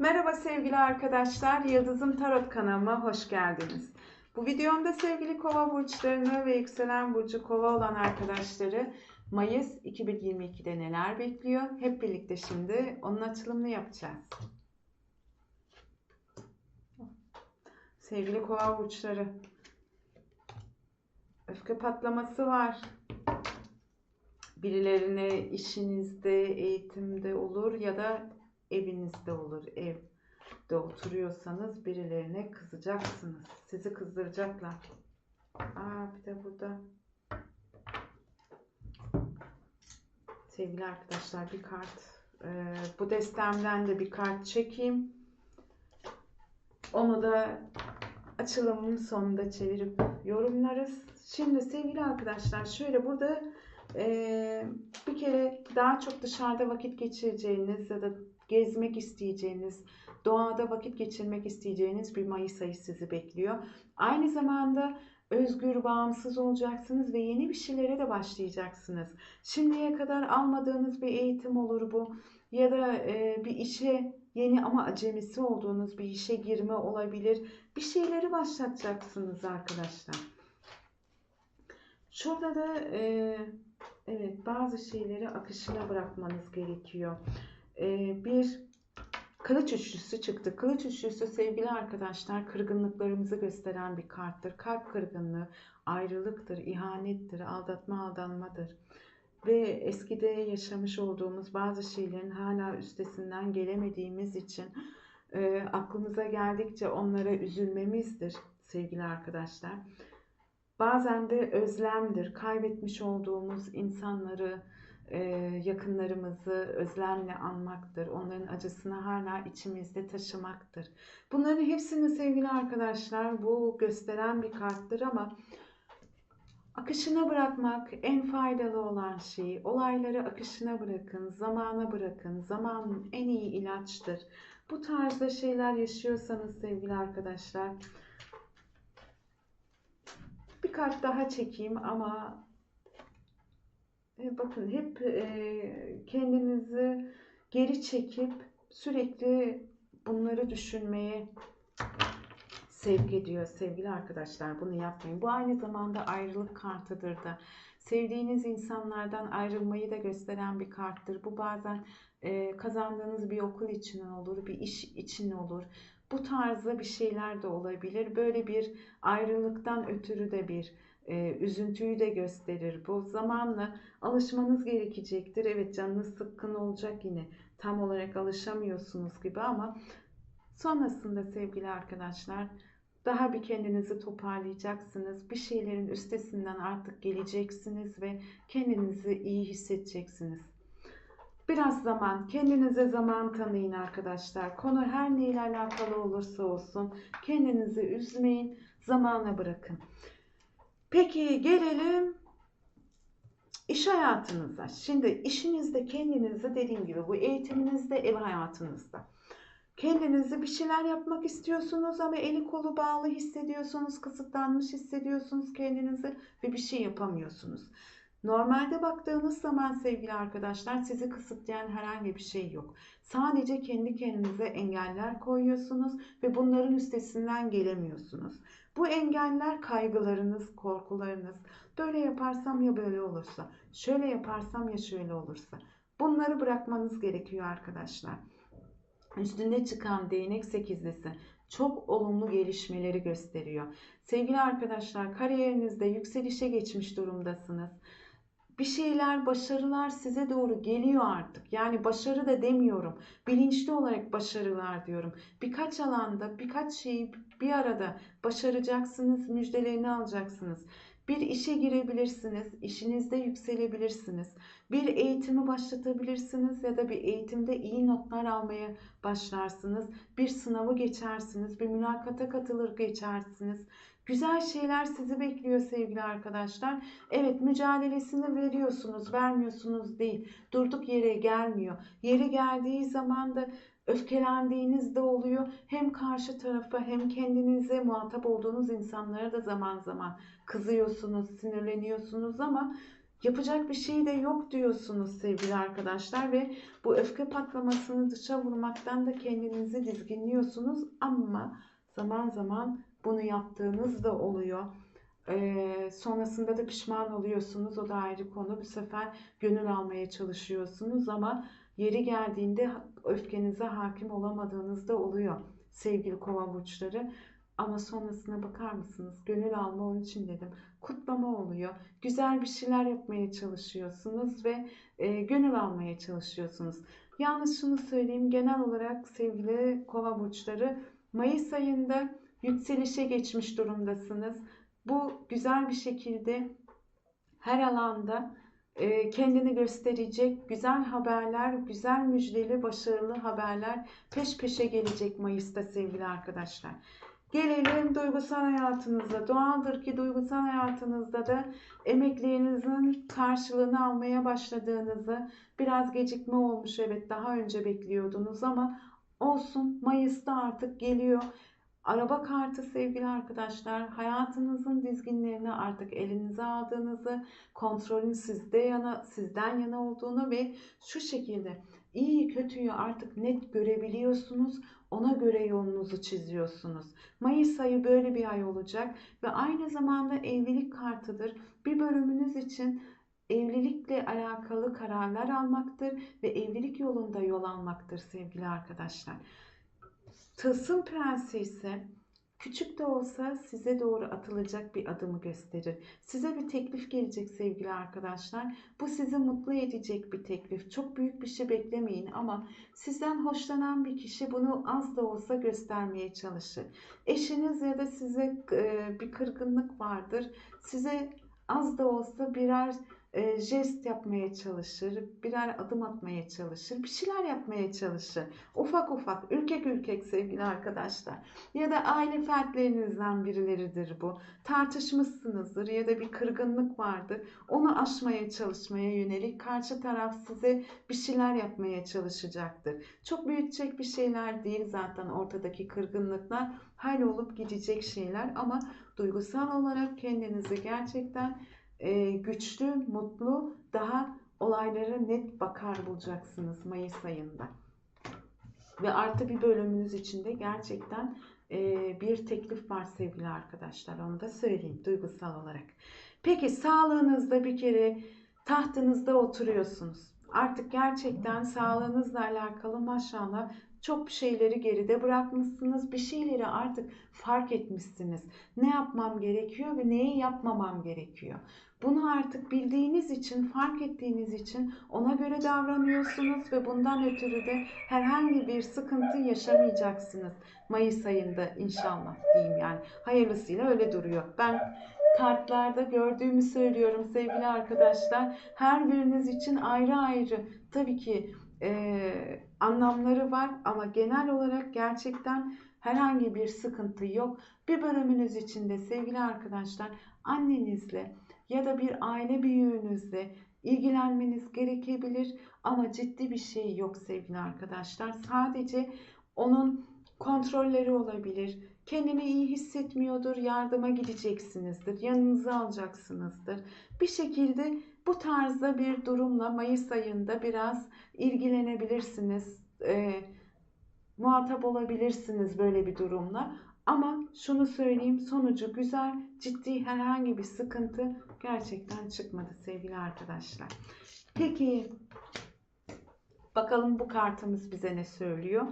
Merhaba sevgili arkadaşlar, Yıldızım Tarot kanalıma hoş geldiniz. Bu videomda sevgili kova burçlarını ve yükselen burcu kova olan arkadaşları Mayıs 2022'de neler bekliyor? Hep birlikte şimdi onun açılımını yapacağız. Sevgili kova burçları, öfke patlaması var. Birilerine işinizde, eğitimde olur ya da evinizde olur. Evde oturuyorsanız birilerine kızacaksınız. Sizi kızdıracaklar. Aa bir de burada sevgili arkadaşlar bir kart. Ee, bu destemden de bir kart çekeyim. Onu da açılımın sonunda çevirip yorumlarız. Şimdi sevgili arkadaşlar şöyle burada e, bir kere daha çok dışarıda vakit geçireceğiniz ya da gezmek isteyeceğiniz, doğada vakit geçirmek isteyeceğiniz bir Mayıs ayı sizi bekliyor. Aynı zamanda özgür, bağımsız olacaksınız ve yeni bir şeylere de başlayacaksınız. Şimdiye kadar almadığınız bir eğitim olur bu ya da e, bir işe yeni ama acemisi olduğunuz bir işe girme olabilir. Bir şeyleri başlatacaksınız arkadaşlar. Şurada da e, evet bazı şeyleri akışına bırakmanız gerekiyor. E, bir kılıç üçlüsü çıktı. Kılıç üçlüsü sevgili arkadaşlar kırgınlıklarımızı gösteren bir karttır. Kalp kırgınlığı, ayrılıktır, ihanettir, aldatma, aldanmadır. Ve eskide yaşamış olduğumuz bazı şeylerin hala üstesinden gelemediğimiz için e, aklımıza geldikçe onlara üzülmemizdir sevgili arkadaşlar. Bazen de özlemdir. Kaybetmiş olduğumuz insanları, e, yakınlarımızı özlemle anmaktır. Onların acısını hala içimizde taşımaktır. Bunların hepsini sevgili arkadaşlar bu gösteren bir karttır ama akışına bırakmak en faydalı olan şey. Olayları akışına bırakın, zamana bırakın. Zaman en iyi ilaçtır. Bu tarzda şeyler yaşıyorsanız sevgili arkadaşlar bir kart daha çekeyim ama e, bakın hep e, kendinizi geri çekip sürekli bunları düşünmeye sevk ediyor sevgili arkadaşlar. Bunu yapmayın. Bu aynı zamanda ayrılık kartıdır da. Sevdiğiniz insanlardan ayrılmayı da gösteren bir karttır. Bu bazen e, kazandığınız bir okul için olur, bir iş için olur. Bu tarzda bir şeyler de olabilir. Böyle bir ayrılıktan ötürü de bir e, üzüntüyü de gösterir. Bu zamanla alışmanız gerekecektir. Evet canınız sıkkın olacak yine. Tam olarak alışamıyorsunuz gibi ama sonrasında sevgili arkadaşlar daha bir kendinizi toparlayacaksınız. Bir şeylerin üstesinden artık geleceksiniz ve kendinizi iyi hissedeceksiniz. Biraz zaman, kendinize zaman tanıyın arkadaşlar. Konu her neyle alakalı olursa olsun kendinizi üzmeyin, zamana bırakın. Peki gelelim iş hayatınıza. Şimdi işinizde kendinizi dediğim gibi bu eğitiminizde, ev hayatınızda. Kendinizi bir şeyler yapmak istiyorsunuz ama eli kolu bağlı hissediyorsunuz, kısıtlanmış hissediyorsunuz kendinizi ve bir şey yapamıyorsunuz. Normalde baktığınız zaman sevgili arkadaşlar sizi kısıtlayan herhangi bir şey yok. Sadece kendi kendinize engeller koyuyorsunuz ve bunların üstesinden gelemiyorsunuz. Bu engeller kaygılarınız, korkularınız. Böyle yaparsam ya böyle olursa, şöyle yaparsam ya şöyle olursa. Bunları bırakmanız gerekiyor arkadaşlar. Üstünde çıkan değnek sekizlisi çok olumlu gelişmeleri gösteriyor. Sevgili arkadaşlar kariyerinizde yükselişe geçmiş durumdasınız bir şeyler, başarılar size doğru geliyor artık. Yani başarı da demiyorum. Bilinçli olarak başarılar diyorum. Birkaç alanda, birkaç şeyi bir arada başaracaksınız, müjdelerini alacaksınız. Bir işe girebilirsiniz, işinizde yükselebilirsiniz. Bir eğitimi başlatabilirsiniz ya da bir eğitimde iyi notlar almaya başlarsınız. Bir sınavı geçersiniz, bir mülakata katılır geçersiniz. Güzel şeyler sizi bekliyor sevgili arkadaşlar. Evet mücadelesini veriyorsunuz, vermiyorsunuz değil. Durduk yere gelmiyor. Yeri geldiği zaman da öfkelendiğiniz de oluyor. Hem karşı tarafa hem kendinize muhatap olduğunuz insanlara da zaman zaman kızıyorsunuz, sinirleniyorsunuz ama Yapacak bir şey de yok diyorsunuz sevgili arkadaşlar ve bu öfke patlamasını dışa vurmaktan da kendinizi dizginliyorsunuz ama zaman zaman bunu yaptığınız da oluyor. Ee, sonrasında da pişman oluyorsunuz. O da ayrı konu. Bu sefer gönül almaya çalışıyorsunuz ama yeri geldiğinde öfkenize hakim olamadığınız da oluyor sevgili kova burçları. Ama sonrasına bakar mısınız? Gönül alma onun için dedim. Kutlama oluyor. Güzel bir şeyler yapmaya çalışıyorsunuz ve e, gönül almaya çalışıyorsunuz. Yalnız şunu söyleyeyim. Genel olarak sevgili kova burçları Mayıs ayında yükselişe geçmiş durumdasınız. Bu güzel bir şekilde her alanda e, kendini gösterecek güzel haberler, güzel müjdeli, başarılı haberler peş peşe gelecek Mayıs'ta sevgili arkadaşlar. Gelelim duygusal hayatınızda. Doğaldır ki duygusal hayatınızda da emeklerinizin karşılığını almaya başladığınızı, biraz gecikme olmuş evet daha önce bekliyordunuz ama olsun Mayıs'ta artık geliyor. Araba kartı sevgili arkadaşlar hayatınızın dizginlerini artık elinize aldığınızı, kontrolün sizde yana, sizden yana olduğunu ve şu şekilde iyi kötüyü artık net görebiliyorsunuz. Ona göre yolunuzu çiziyorsunuz. Mayıs ayı böyle bir ay olacak ve aynı zamanda evlilik kartıdır. Bir bölümünüz için evlilikle alakalı kararlar almaktır ve evlilik yolunda yol almaktır sevgili arkadaşlar. Tılsım prensi ise küçük de olsa size doğru atılacak bir adımı gösterir. Size bir teklif gelecek sevgili arkadaşlar. Bu sizi mutlu edecek bir teklif. Çok büyük bir şey beklemeyin ama sizden hoşlanan bir kişi bunu az da olsa göstermeye çalışır. Eşiniz ya da size bir kırgınlık vardır. Size az da olsa birer e, jest yapmaya çalışır, birer adım atmaya çalışır, bir şeyler yapmaya çalışır. Ufak ufak, ürkek ürkek sevgili arkadaşlar. Ya da aile fertlerinizden birileridir bu. Tartışmışsınızdır ya da bir kırgınlık vardır. Onu aşmaya çalışmaya yönelik karşı taraf size bir şeyler yapmaya çalışacaktır. Çok büyütecek bir şeyler değil zaten ortadaki kırgınlıklar. olup gidecek şeyler ama duygusal olarak kendinizi gerçekten e, güçlü, mutlu, daha olaylara net bakar bulacaksınız Mayıs ayında. Ve artı bir bölümünüz içinde gerçekten e, bir teklif var sevgili arkadaşlar. Onu da söyleyeyim duygusal olarak. Peki sağlığınızda bir kere tahtınızda oturuyorsunuz. Artık gerçekten sağlığınızla alakalı maşallah çok şeyleri geride bırakmışsınız. Bir şeyleri artık fark etmişsiniz. Ne yapmam gerekiyor ve neyi yapmamam gerekiyor. Bunu artık bildiğiniz için, fark ettiğiniz için ona göre davranıyorsunuz ve bundan ötürü de herhangi bir sıkıntı yaşamayacaksınız. Mayıs ayında inşallah diyeyim yani. Hayırlısıyla öyle duruyor. Ben kartlarda gördüğümü söylüyorum sevgili arkadaşlar. Her biriniz için ayrı ayrı tabii ki e, anlamları var ama genel olarak gerçekten herhangi bir sıkıntı yok. Bir bölümünüz içinde sevgili arkadaşlar annenizle ya da bir aile büyüğünüzle ilgilenmeniz gerekebilir ama ciddi bir şey yok sevgili arkadaşlar. Sadece onun kontrolleri olabilir. Kendini iyi hissetmiyordur, yardıma gideceksinizdir, yanınıza alacaksınızdır. Bir şekilde bu tarzda bir durumla Mayıs ayında biraz ilgilenebilirsiniz. E, muhatap olabilirsiniz böyle bir durumla. Ama şunu söyleyeyim sonucu güzel, ciddi herhangi bir sıkıntı gerçekten çıkmadı sevgili arkadaşlar. Peki bakalım bu kartımız bize ne söylüyor?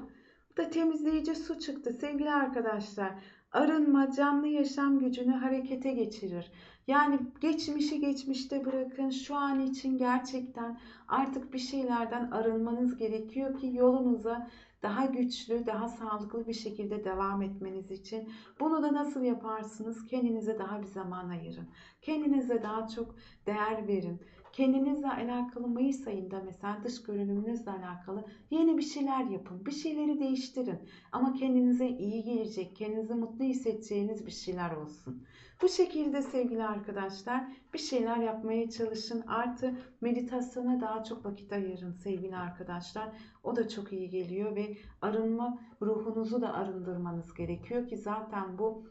Bu da temizleyici su çıktı sevgili arkadaşlar. Arınma canlı yaşam gücünü harekete geçirir. Yani geçmişi geçmişte bırakın. Şu an için gerçekten artık bir şeylerden arınmanız gerekiyor ki yolunuza daha güçlü, daha sağlıklı bir şekilde devam etmeniz için. Bunu da nasıl yaparsınız? Kendinize daha bir zaman ayırın. Kendinize daha çok değer verin. Kendinizle alakalı Mayıs ayında mesela dış görünümünüzle alakalı yeni bir şeyler yapın. Bir şeyleri değiştirin. Ama kendinize iyi gelecek, kendinizi mutlu hissedeceğiniz bir şeyler olsun. Bu şekilde sevgili arkadaşlar bir şeyler yapmaya çalışın. Artı meditasyona daha çok vakit ayırın sevgili arkadaşlar. O da çok iyi geliyor ve arınma ruhunuzu da arındırmanız gerekiyor ki zaten bu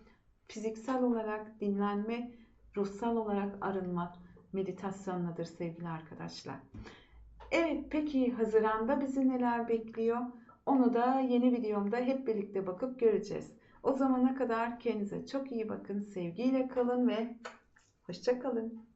fiziksel olarak dinlenme, ruhsal olarak arınma meditasyonladır sevgili arkadaşlar. Evet peki Haziran'da bizi neler bekliyor? Onu da yeni videomda hep birlikte bakıp göreceğiz. O zamana kadar kendinize çok iyi bakın, sevgiyle kalın ve hoşça kalın.